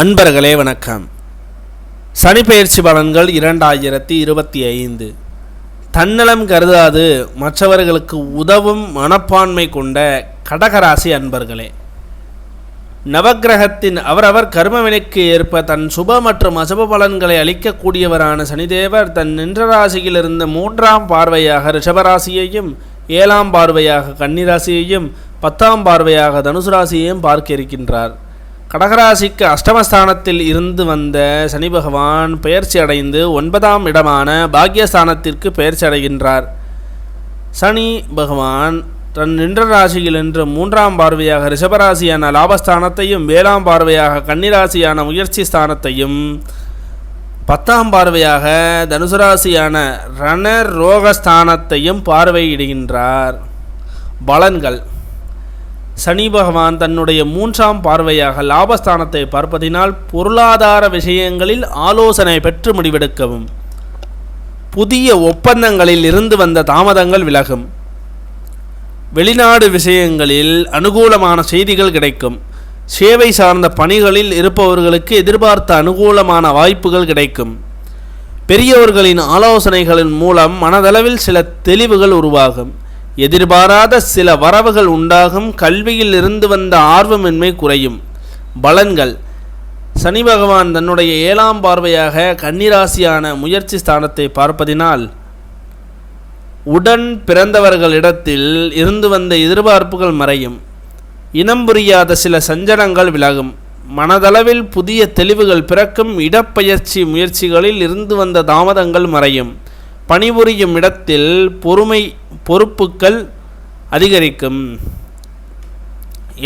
அன்பர்களே வணக்கம். சனிப்பெயர்ச்சி பலன்கள் இரண்டாயிரத்தி இருபத்தி ஐந்து. தன்னலம் கருதாது மற்றவர்களுக்கு உதவும் மனப்பான்மை கொண்ட கடகராசி அன்பர்களே. நவக்கிரகத்தின் அவரவர் கர்மவினைக்கு ஏற்ப தன் சுப மற்றும் அசுப பலன்களை அளிக்கக்கூடியவரான சனிதேவர் தன் நின்ற ராசியிலிருந்து மூன்றாம் பார்வையாக ரிஷபராசியையும் ஏழாம் பார்வையாக கன்னிராசியையும் பத்தாம் பார்வையாக தனுசு ராசியையும் பார்க்க இருக்கின்றார். கடகராசிக்கு அஷ்டமஸ்தானத்தில் இருந்து வந்த சனி பகவான் பெயர்ச்சி அடைந்து ஒன்பதாம் இடமான பாக்யஸ்தானத்திற்கு பெயர்ச்சி அடைகின்றார். சனி பகவான் தன் நின்ற ராசியில் என்று மூன்றாம் பார்வையாக ரிஷபராசியான லாபஸ்தானத்தையும் வேளாம் பார்வையாக கன்னிராசியான முயற்சி ஸ்தானத்தையும் பத்தாம் பார்வையாக தனுசு ராசியான ரண ரோகஸ்தானத்தையும் பார்வையிடுகின்றார். பலன்கள். சனி பகவான் தன்னுடைய மூன்றாம் பார்வையாக லாபஸ்தானத்தை பார்ப்பதினால் பொருளாதார விஷயங்களில் ஆலோசனை பெற்று முடிவெடுக்கவும். புதிய ஒப்பந்தங்களில் இருந்து வந்த தாமதங்கள் விலகும். வெளிநாடு விஷயங்களில் அனுகூலமான செய்திகள் கிடைக்கும். சேவை சார்ந்த பணிகளில் இருப்பவர்களுக்கு எதிர்பார்த்த அனுகூலமான வாய்ப்புகள் கிடைக்கும். பெரியவர்களின் ஆலோசனைகளின் மூலம் மனதளவில் சில தெளிவுகள் உருவாகும். எதிர்பாராத சில வரவுகள் உண்டாகும் கல்வியில் இருந்து வந்த ஆர்வமின்மை குறையும். பலன்கள். சனி பகவான் தன்னுடைய ஏழாம் பார்வையாக கன்னிராசியான முயற்சி ஸ்தானத்தை பார்ப்பதினால் உடன் பிறந்தவர்களிடத்தில் இருந்து வந்த எதிர்பார்ப்புகள் மறையும். இனம் புரியாத சில சஞ்சலங்கள் விலகும். மனதளவில் புதிய தெளிவுகள் பிறக்கும். இடப்பெயர்ச்சி முயற்சிகளில் இருந்து வந்த தாமதங்கள் மறையும். பணிபுரியும் இடத்தில் பொறுமை பொறுப்புகள் அதிகரிக்கும்.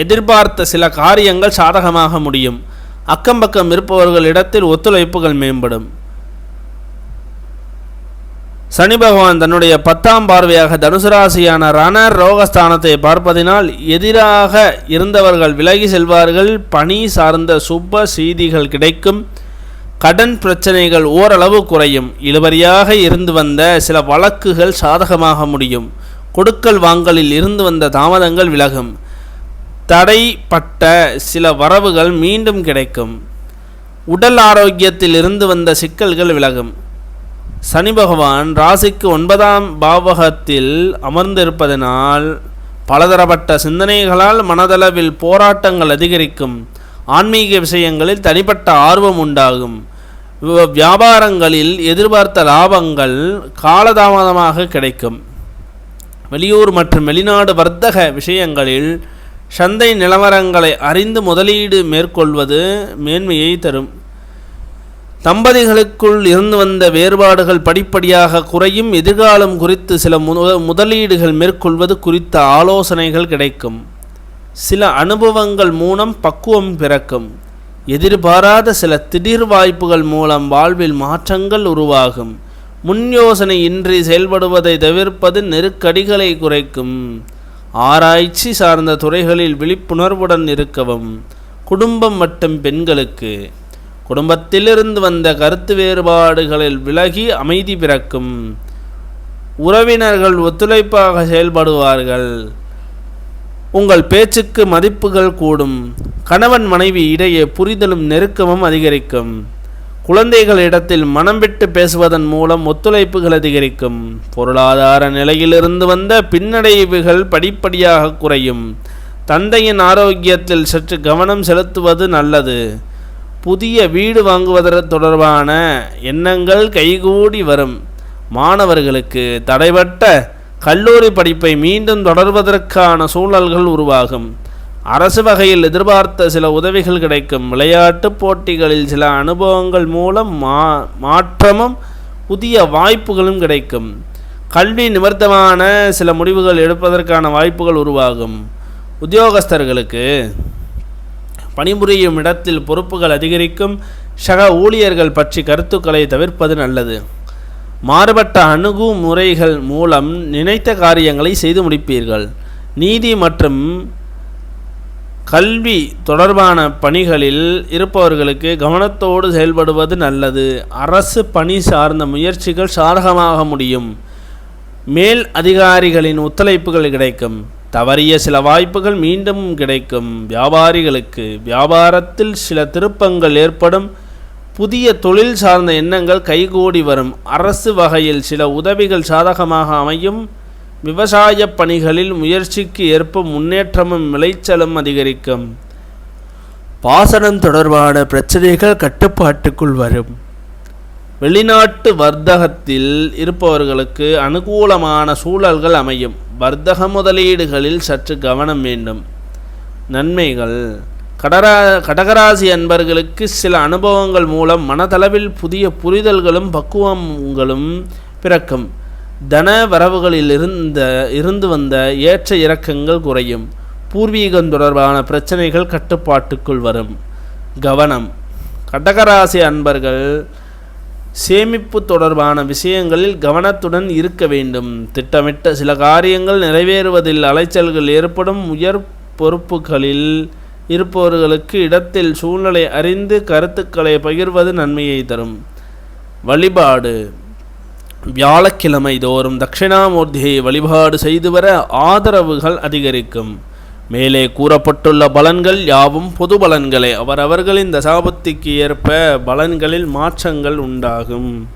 எதிர்பார்த்த சில காரியங்கள் சாதகமாக முடியும். அக்கம்பக்கம் இருப்பவர்களிடத்தில் ஒத்துழைப்புகள் மேம்படும். சனி பகவான் தன்னுடைய பத்தாம் பார்வையாக தனுசு ராசியான ரண ரோகஸ்தானத்தை பார்ப்பதினால் எதிராக இருந்தவர்கள் விலகி செல்வார்கள். பணி சார்ந்த சுப செய்திகள் கிடைக்கும். கடன் பிரச்சனைகள் ஓரளவு குறையும். இழுபறியாக இருந்து வந்த சில வழக்குகள் சாதகமாக முடியும். கொடுக்கல் வாங்கலில் இருந்து வந்த தாமதங்கள் விலகும். தடைப்பட்ட சில வரவுகள் மீண்டும் கிடைக்கும். உடல் ஆரோக்கியத்தில் இருந்து வந்த சிக்கல்கள் விலகும். சனி பகவான் ராசிக்கு ஒன்பதாம் பாவகத்தில் அமர்ந்திருப்பதனால் பலதரப்பட்ட சிந்தனைகளால் மனதளவில் போராட்டங்கள் அதிகரிக்கும். ஆன்மீக விஷயங்களில் தனிப்பட்ட ஆர்வம் உண்டாகும். வியாபாரங்களில் எதிர்பார்த்த லாபங்கள் காலதாமதமாக கிடைக்கும். வெளியூர் மற்றும் வெளிநாடு வர்த்தக விஷயங்களில் சந்தை நிலவரங்களை அறிந்து முதலீடு மேற்கொள்வது மேன்மையை தரும். தம்பதிகளுக்குள் இருந்து வந்த வேறுபாடுகள் படிப்படியாக குறையும். எதிர்காலம் குறித்து சில முதலீடுகள் மேற்கொள்வது குறித்த ஆலோசனைகள் கிடைக்கும். சில அனுபவங்கள் மூலம் பக்குவம் பிறக்கும். எதிர்பாராத சில திடீர் வாய்ப்புகள் மூலம் வாழ்வில் மாற்றங்கள் உருவாகும். முன் யோசனை இன்றி செயல்படுவதை தவிர்ப்பது நெருக்கடிகளை குறைக்கும். ஆராய்ச்சி சார்ந்த துறைகளில் விழிப்புணர்வுடன் இருக்கவும். குடும்பம் மற்றும் பெண்களுக்கு. குடும்பத்திலிருந்து வந்த கருத்து வேறுபாடுகளில் விலகி அமைதி பிறக்கும். உறவினர்கள் ஒத்துழைப்பாக செயல்படுவார்கள். உங்கள் பேச்சுக்கு மதிப்புகள் கூடும். கணவன் மனைவி இடையே புரிதலும் நெருக்கமும் அதிகரிக்கும். குழந்தைகளிடத்தில் மனம் விட்டு பேசுவதன் மூலம் ஒத்துழைப்புகள் அதிகரிக்கும். பொருளாதார நிலையிலிருந்து வந்த பின்னடைவுகள் படிப்படியாக குறையும். தந்தையின் ஆரோக்கியத்தில் சற்று கவனம் செலுத்துவது நல்லது. புதிய வீடு வாங்குவதற்கு தொடர்பான எண்ணங்கள் கைகூடி வரும். மாணவர்களுக்கு தடைபட்ட கல்லூரி படிப்பை மீண்டும் தொடர்வதற்கான சூழல்கள் உருவாகும். அரசு வகையில் எதிர்பார்த்த சில உதவிகள் கிடைக்கும். விளையாட்டுப் போட்டிகளில் சில அனுபவங்கள் மூலம் மா மாற்றமும் புதிய வாய்ப்புகளும் கிடைக்கும். கல்வி நிமித்தமான சில முடிவுகள் எடுப்பதற்கான வாய்ப்புகள் உருவாகும். உத்தியோகஸ்தர்களுக்கு பணிபுரியும் இடத்தில் பொறுப்புகள் அதிகரிக்கும். சக ஊழியர்கள் பற்றி கருத்துக்களை தவிர்ப்பது நல்லது. மாறுபட்ட அணுகுமுறைகள் மூலம் நினைத்த காரியங்களை செய்து முடிப்பீர்கள். நீதி மற்றும் கல்வி தொடர்பான பணிகளில் இருப்பவர்களுக்கு கவனத்தோடு செயல்படுவது நல்லது. அரசு பணி சார்ந்த முயற்சிகள் சாதகமாக முடியும். மேல் அதிகாரிகளின் ஒத்துழைப்புகள் கிடைக்கும். தவறிய சில வாய்ப்புகள் மீண்டும் கிடைக்கும். வியாபாரிகளுக்கு வியாபாரத்தில் சில திருப்பங்கள் ஏற்படும். புதிய தொழில் சார்ந்த எண்ணங்கள் கைகூடி வரும். அரசு வகையில் சில உதவிகள் சாதகமாக அமையும். விவசாய பணிகளில் முயற்சிக்கு ஏற்ப முன்னேற்றமும் விளைச்சலும் அதிகரிக்கும். பாசனம் தொடர்பான பிரச்சனைகள் கட்டுப்பாட்டுக்குள் வரும். வெளிநாட்டு வர்த்தகத்தில் இருப்பவர்களுக்கு அனுகூலமான சூழல்கள் அமையும். வர்த்தக முதலீடுகளில் சற்று கவனம் வேண்டும். நன்மைகள். கடரா கடகராசி அன்பர்களுக்கு சில அனுபவங்கள் மூலம் மனதளவில் புதிய புரிதல்களும் பக்குவங்களும் பிறக்கும். தன வரவுகளில் இருந்த இருந்து வந்த ஏற்ற இறக்கங்கள் குறையும். பூர்வீகம் தொடர்பான பிரச்சனைகள் கட்டுப்பாட்டுக்குள் வரும். கவனம். கடகராசி அன்பர்கள் சேமிப்பு தொடர்பான விஷயங்களில் கவனத்துடன் இருக்க வேண்டும். திட்டமிட்ட சில காரியங்கள் நிறைவேறுவதில் அலைச்சல்கள் ஏற்படும். உயர் பொறுப்புகளில் இருப்பவர்களுக்கு இடத்தில் சூழ்நிலை அறிந்து கருத்துக்களை பகிர்வது நன்மையை தரும். வழிபாடு. வியாழக்கிழமை தோறும் தட்சிணாமூர்த்தியை வழிபாடு செய்து வர ஆதரவுகள் அதிகரிக்கும். மேலே கூறப்பட்டுள்ள பலன்கள் யாவும் பொது பலன்களே. அவரவர்களின் தசாபத்திக்கு ஏற்ப பலன்களில் மாற்றங்கள் உண்டாகும்.